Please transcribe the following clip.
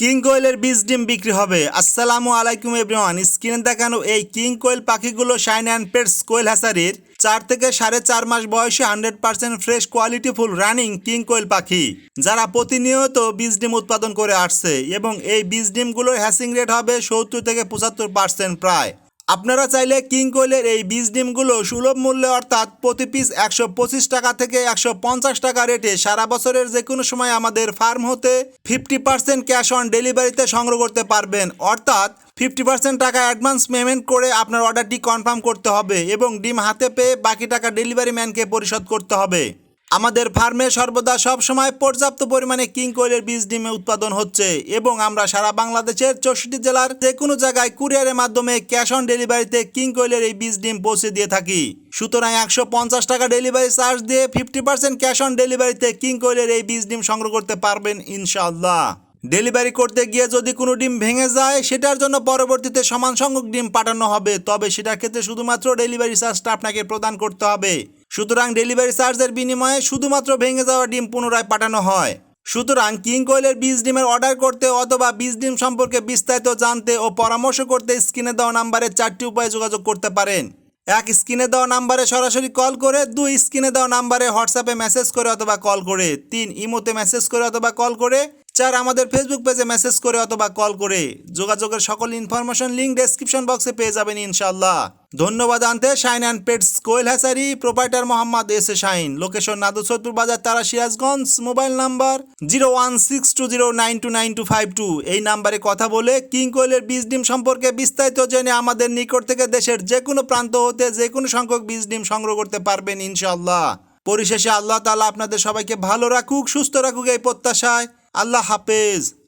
King কোয়েলের বীজ ডিম বিক্রি হবে। আসসালামু আলাইকুম এভরিওয়ান, স্ক্রিনে দেখানো এই কিং কোয়েল পাখিগুলো শাইন অ্যান্ড পেটস কোয়েল হাসারির চার থেকে সাড়ে চার মাস বয়সে hundred percent fresh quality full running king quail পাখি, যারা প্রতিনিয়ত বীজ ডিম উৎপাদন করে আসছে এবং এই বীজ ডিমগুলোর হ্যাসিং রেট হবে সত্তর থেকে পঁচাত্তর পার্সেন্ট প্রায়। আপনারা চাইলে কিং কোয়েলের এই বীজ ডিমগুলো সুলভ মূল্যে অর্থাৎ প্রতি পিস একশো পঁচিশ টাকা থেকে একশো পঞ্চাশ টাকা রেটে সারা বছরের যে কোনো সময় আমাদের ফার্ম হতে ফিফটি পার্সেন্ট ক্যাশ অন ডেলিভারিতে সংগ্রহ করতে পারবেন। অর্থাৎ ফিফটি পার্সেন্ট টাকা অ্যাডভান্স পেমেন্ট করে আপনার অর্ডারটি কনফার্ম করতে হবে এবং ডিম হাতে পেয়ে বাকি টাকা ডেলিভারি ম্যানকে পরিশোধ করতে হবে। আমাদের ফার্মে সর্বদা সব সময় পর্যাপ্ত পরিমাণে কিং কোয়েলের বীজ ডিমে উৎপাদন হচ্ছে এবং আমরা সারা বাংলাদেশের চৌষট্টি জেলার যে কোনো জায়গায় কুরিয়ারের মাধ্যমে ক্যাশ অন ডেলিভারিতে কিং কোয়েলের এই বীজ ডিম পৌঁছে দিয়ে থাকি। সুতরাং একশো পঞ্চাশ টাকা ডেলিভারি চার্জ দিয়ে ফিফটি পার্সেন্ট ক্যাশ অন ডেলিভারিতে কিং কোয়েলের এই বীজ ডিম সংগ্রহ করতে পারবেন ইনশাআল্লাহ। ডেলিভারি করতে গিয়ে যদি কোনো ডিম ভেঙে যায়, সেটার জন্য পরবর্তীতে সমান সংখ্যক ডিম পাঠানো হবে, তবে সেটার ক্ষেত্রে শুধুমাত্র ডেলিভারি চার্জটা আপনাকে প্রদান করতে হবে। সুতরাং ডেলিভারি চার্জের বিনিময়ে শুধুমাত্র ভেঙে যাওয়া ডিম পুনরায় পাঠানো হয়। সুতরাং কিং কোয়েলের বীজ ডিমের অর্ডার করতে অথবা বীজ ডিম সম্পর্কে বিস্তারিত জানতে ও পরামর্শ করতে স্ক্রিনে দেওয়া নাম্বারে চারটি উপায়ে যোগাযোগ করতে পারেন। এক, স্ক্রিনে দেওয়া নাম্বারে সরাসরি কল করে, দুই, স্ক্রিনে দেওয়া নাম্বারে হোয়াটসঅ্যাপে মেসেজ করে অথবা কল করে, তিন, ইমোতে মেসেজ করে অথবা কল করে চার আমাদের ফেসবুক পেজে মেসেজ করে অথবা কল করে। যোগাযোগের সকল ইনফরমেশন লিঙ্ক ডেসক্রিপশন বক্সে পেয়ে যাবেন ইনশাল্লাহ ধন্যবাদ আনতে Shine and Pets quail hatchery proprietor Mohammad S A Shine. Location Nadusarpur বাজার তারা Sirajganj mobile number zero one six two zero nine two nine two five two এই নাম্বারে কথা বলে কিং কোয়েলের বীজ ডিম সম্পর্কে বিস্তারিত জেনে আমাদের নিকট থেকে দেশের যে কোনো প্রান্ত হতে যে কোনো সংখ্যক বীজ ডিম সংগ্রহ করতে পারবেন ইনশাল্লাহ পরিশেষে আল্লাহ তালা আপনাদের সবাইকে ভালো রাখুক, সুস্থ রাখুক এই প্রত্যাশায়। আল্লাহ হাফেজ।